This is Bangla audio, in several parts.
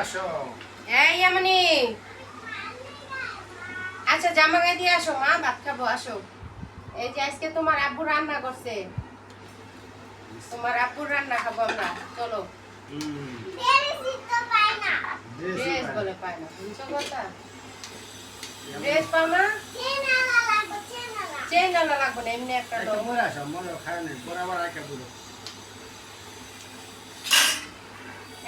আসো। এই এমনি আচ্ছা জামা গায়ে দিয়ে আসো মা ভাত খাব আসো। এই যে আজকে তোমার আব্বু রান্না করছে। তোমার আব্বুর রান্না খাব আমরা চলো। ড্রেস বলে পায় না কথা? ড্রেস পাও না চেন আলা লাগবে না এমনি একটা খায় বুড়ো এই ভাত পারো বারো বারো পাশে দাও রে। এখানে। এই জায়গায় দাও। এমনি এই ইয়াসিন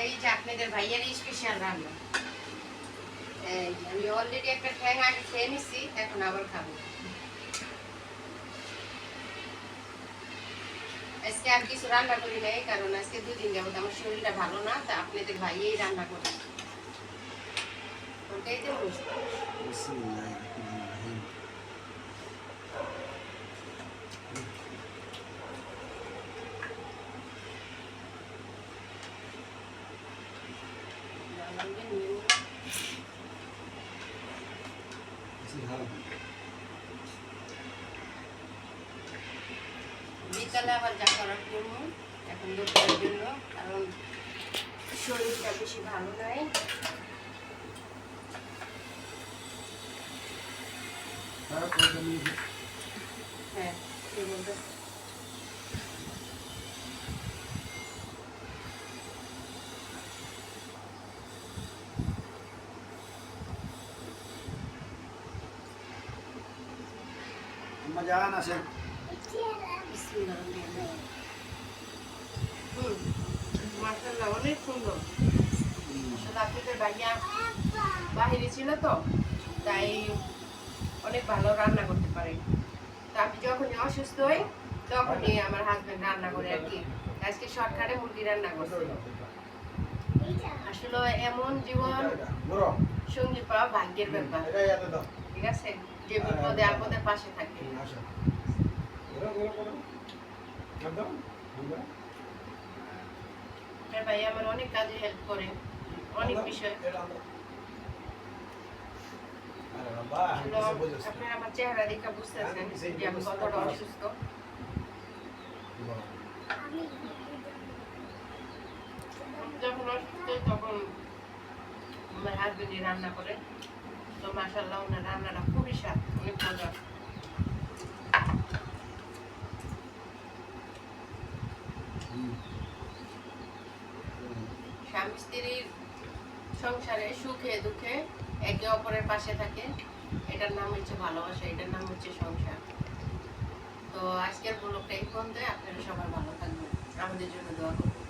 এই যে আপনাদের ভাইয়ের স্পেশাল রান্না। এই আমি অলরেডি একটা ঠ্যাং আগে খেয়ে নিছি এখন আবার খাব। আজকে আর কিছু রান্না করি নাই কারণ আজকে দুদিন যাবত আমার শরীরটা ভালো না তা আপনাদের ভাইয়েই রান্না করে। ওটাই তো বিকালে আবার যা করার করব এখন দুপুরের জন্য কারণ শরীরটা বেশি ভালো তুমি হ্যাঁ অনেক সুন্দর। আসলে আপনাদের ভাইয়া বাহিরে ছিল তো তাই অনেক ভালো রান্না করতে পারে। তো আমি যখনই অসুস্থ হই তখনই আমার হাজব্যান্ড রান্না করে আর কি। আজকে শর্টকাটে মুরগি রান্না করছে। আসলে এমন জীবন সঙ্গী পাওয়া ভাগ্যের ব্যাপার। ঠিক আছে? যে বিপদে আপদে পাশে থাকে। ভাই আমার অনেক কাজে হেল্প করে। অনেক বিষয়। আপনারা আমার চেহারা দেখে বুঝতেছেন যে আমি কতটা অসুস্থ। যখন অসুস্থ তখন আমার হাজবেন্ডই রান্না করে। স্বামী স্ত্রীর সংসারে সুখে দুঃখে একে অপরের পাশে থাকে, এটার নাম হচ্ছে ভালোবাসা, এটার নাম হচ্ছে সংসার। তো আজকের ব্লগটা এই আপনারা সবাই ভালো থাকবেন। আমাদের জন্য দোয়া করবেন।